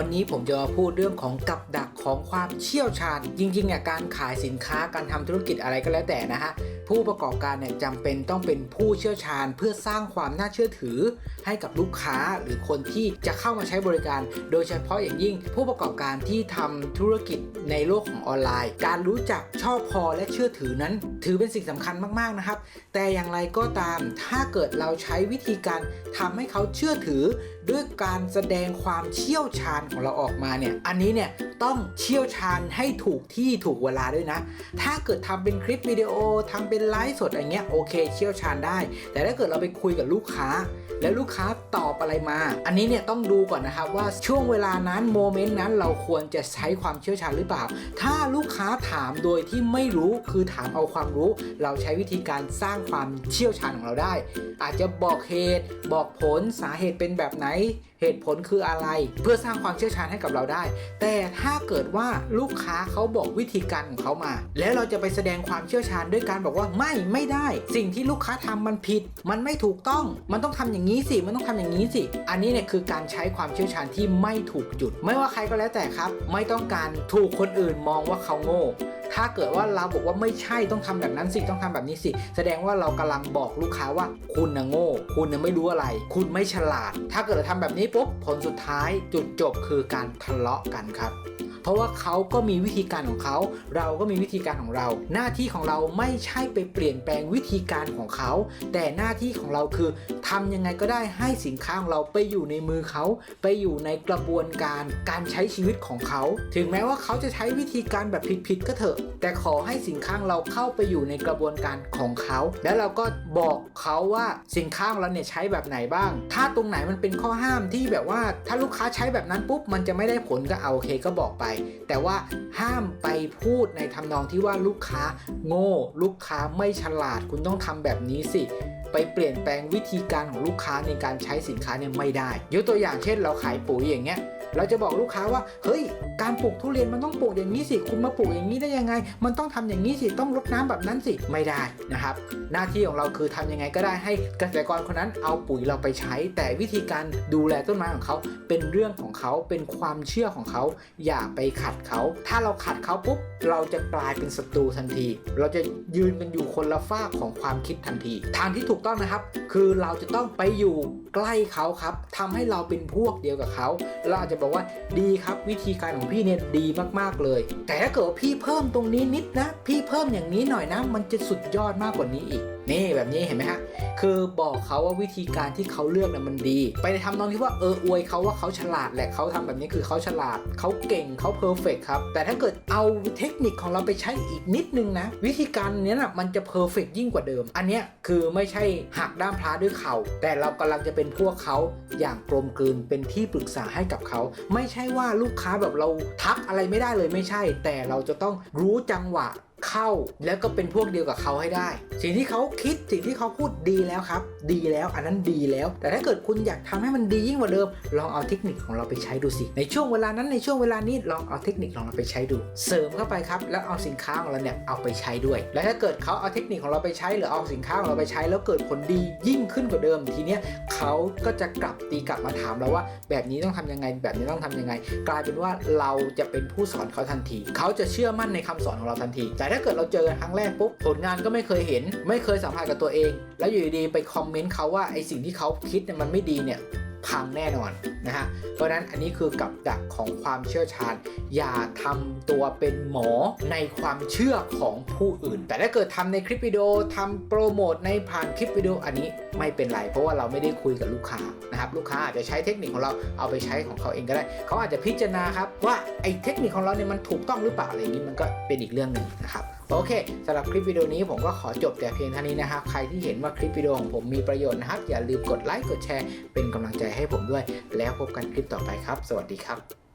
วันนี้ผมจะมาพูดเรื่องของกับดักของความเชี่ยวชาญ จริงๆเนี่ยการขายสินค้าการทำธุรกิจอะไรก็แล้วแต่นะฮะผู้ประกอบการเนี่ยจำเป็นต้องเป็นผู้เชี่ยวชาญ เพื่อสร้างความน่าเชื่อถือ ให้กับลูกค้าหรือคนที่จะเข้ามาใช้บริการ โดยเฉพาะอย่างยิ่ง ผู้ประกอบการที่ทำธุรกิจในโลกของออนไลน์ การรู้จักชอบพอและเชื่อถือนั้น ถือเป็นสิ่งสำคัญมากๆนะครับ แต่อย่างไรก็ตามถ้าเกิดเราใช้วิธีการทำให้เขาเชื่อถือ ด้วยการแสดงความเชี่ยวชาญของเราออกมาเนี่ย อันนี้เนี่ยต้องเชี่ยวชาญให้ถูกที่ถูกเวลาด้วยนะ ถ้าเกิดทำเป็นคลิปวิดีโอทำเป็นไลฟ์สดอะไรเงี้ยโอเค เชี่ยวชาญได้ แต่ถ้าเกิดเราไปคุยกับลูกค้า แล้วลูกค้าตอบอะไรมา อันนี้เนี่ยต้องดูก่อนนะครับว่าช่วงเวลานั้นโมเมนต์นั้นเราควรจะใช้ความเชี่ยวชาญหรือเปล่า ถ้าลูกค้าถามโดยที่ไม่รู้คือถามเอาความรู้ เราใช้วิธีการสร้างความเชี่ยวชาญของเราได้ อาจจะบอกเหตุ บอกผลสาเหตุเป็นแบบไหน เหตุผลคืออะไร เพื่อสร้างความเชี่ยวชาญให้กับเราได้ แต่ถ้าเกิดว่าลูกค้าเขาบอกวิธีการของเขามา แล้วเราจะไปแสดงความเชี่ยวชาญด้วยการบอกว่าไม่ไม่ได้ สิ่งที่ลูกค้าทำมันผิด มันไม่ถูกต้องมันต้องทำอย่างนี้สิ มันต้องทำอย่างนี้สิ อันนี้เนี่ยคือการใช้ความเชี่ยวชาญที่ไม่ถูกจุด ไม่ว่าใครก็แล้วแต่ครับ ไม่ต้องการถูกคนอื่นมองว่าเขาโง่ถ้าเกิดว่าเราบอกว่าไม่ใช่ต้องทำแบบนั้นสิต้องทำแบบนี้สิ แสดงว่าเรากำลังบอกลูกค้าว่าคุณนะโง่ คุณนะไม่รู้อะไร คุณไม่ฉลาด ถ้าเกิดเราทำแบบนี้ปุ๊บผลสุดท้ายจุดจบคือการทะเลาะกันครับ เพราะว่าเขาก็มีวิธีการของเขา เราก็มีวิธีการของเรา หน้าที่ของเราไม่ใช่ไปเปลี่ยนแปลงวิธีการของเขา แต่หน้าที่ของเราคือทำยังไงก็ได้ให้สินค้าของเราไปอยู่ในมือเขา ไปอยู่ในกระบวนการการใช้ชีวิตของเขา ถึงแม้ว่าเขาจะใช้วิธีการแบบผิดๆก็เถอะ แต่ขอให้สินค้าเราเข้าไปอยู่ในกระบวนการของเขา แล้วเราก็บอกเขาว่าสินค้าของเราเนี่ยใช้แบบไหนบ้าง ถ้าตรงไหนมันเป็นข้อห้ามที่แบบว่าถ้าลูกค้าใช้แบบนั้นปุ๊บมันจะไม่ได้ผลก็เอาโอเคก็บอกไปแต่ว่าห้ามไปพูดในทำนองที่ว่าลูกค้าโง่ ลูกค้าไม่ฉลาดคุณต้องทำแบบนี้สิ ไปเปลี่ยนแปลงวิธีการของลูกค้าในการใช้สินค้าเนี่ยไม่ได้ ยกตัวอย่างเช่นเราขายปุ๋ยอย่างเงี้ย เราจะบอกลูกค้าว่า เฮ้ย การปลูกทุเรียนมันต้องปลูกอย่างนี้สิ คุณมาปลูกอย่างนี้ได้ยังไง มันต้องทำอย่างนี้สิ ต้องรดน้ำแบบนั้นสิ ไม่ได้นะครับ หน้าที่ของเราคือทำยังไงก็ได้ให้เกษตรกรคนนั้นเอาปุ๋ยเราไปใช้ แต่วิธีการดูแลต้นไม้ของเขา เป็นเรื่องของเขาเป็นความเชื่อของเขา อย่าไปขัดเขา ถ้าเราขัดเขาปุ๊บ เราจะกลายเป็นศัตรูทันที เราจะยืนกันอยู่คนละฝากของความคิดทันที ทางที่ถูกต้องนะครับ คือเราจะต้องไปอยู่ใกล้เขาครับทำให้เราเป็นพวกเดียวกับเขา เราอาจจะบอกว่าดีครับวิธีการของพี่เนี่ยดีมากๆเลย แต่ถ้าเกิดว่าพี่เพิ่มตรงนี้นิดนะ พี่เพิ่มอย่างนี้หน่อยนะ มันจะสุดยอดมากกว่านี้อีกนี่แบบนี้เห็นไหมฮะ คือบอกเขาว่าวิธีการที่เขาเลือกเนี่ยมันดี ไปทำนองที่ว่าเอออวยเขาว่าเขาฉลาดแหละเขาทำแบบนี้คือเขาฉลาดเขาเก่งเขาเพอร์เฟกครับ แต่ถ้าเกิดเอาเทคนิคของเราไปใช้อีกนิดนึงนะ วิธีการเนี้ยนะมันจะเพอร์เฟกยิ่งกว่าเดิม อันเนี้ยคือไม่ใช่หักด้ามพระด้วยเข่าแต่เรากำลังจะเป็นพวกเขาอย่างกลมกลืนเป็นที่ปรึกษาให้กับเขาไม่ใช่ว่าลูกค้าแบบเราทักอะไรไม่ได้เลยไม่ใช่ แต่เราจะต้องรู้จังหวะ เข้าแล้วก็เป็นพวกเดียวกับเขาให้ได้ สิ่งที่เขาคิดสิ่งที่เขาพูดดีแล้วครับ ดีแล้วอันนั้นดีแล้ว แต่ถ้าเกิดคุณอยากทำให้มันดียิ่งกว่าเดิม ลองเอาเทคนิคของเราไปใช้ดูสิ ในช่วงเวลานั้นในช่วงเวลานี้ลองเอาเทคนิคของเราไปใช้ดู เสริมเข้าไปครับแล้วเอาสินค้าของเราเนี่ยเอาไปใช้ด้วย และถ้าเกิดเขาเอาเทคนิคของเราไปใช้หรือเอาสินค้าของเราไปใช้ แล้วเกิดผลดียิ่งขึ้นกว่าเดิม ทีเนี้ยเขาก็จะกลับตีกลับมาถามเราว่า แบบนี้ต้องทำยังไง แบบนี้ต้องทำยังไง กลายเป็นว่าเราจะเป็นผู้สอนเขาทันที เขาจะเชื่อมั่นในคำสอนของเราทันทีแต่ถ้าเกิดเราเจอกันครั้งแรกปุ๊บผลงานก็ไม่เคยเห็น ไม่เคยสัมผัสกับตัวเอง แล้วอยู่ดีๆไปคอมเมนต์เขาว่าไอสิ่งที่เขาคิดเนี่ยมันไม่ดีเนี่ยพังแน่นอนนะฮะ เพราะนั้นอันนี้คือกับดักของความเชี่ยวชาญ อย่าทำตัวเป็นหมอในความเชื่อของผู้อื่น แต่ถ้าเกิดทำในคลิปวิดีโอทำโปรโมทในผ่านคลิปวิดีโออันนี้ไม่เป็นไร เพราะว่าเราไม่ได้คุยกับลูกค้านะครับลูกค้าอาจจะใช้เทคนิคของเราเอาไปใช้ของเขาเองก็ได้ เขาอาจจะพิจารณาครับว่าไอ้เทคนิคของเราเนี่ยมันถูกต้องหรือเปล่าอะไรอย่างนี้มันก็เป็นอีกเรื่องหนึ่งนะครับ โอเคสำหรับคลิปวิดีโอนี้ผมก็ขอจบแต่เพียงเท่านี้นะครับ ใครที่เห็นว่าคลิปวิดีโอของผมมีประโยชน์นะครับ อย่าลืมกดไลค์กดแชร์เป็นกำลังใจให้ผมด้วย แล้วพบกันคลิปต่อไปครับ สวัสดีครับ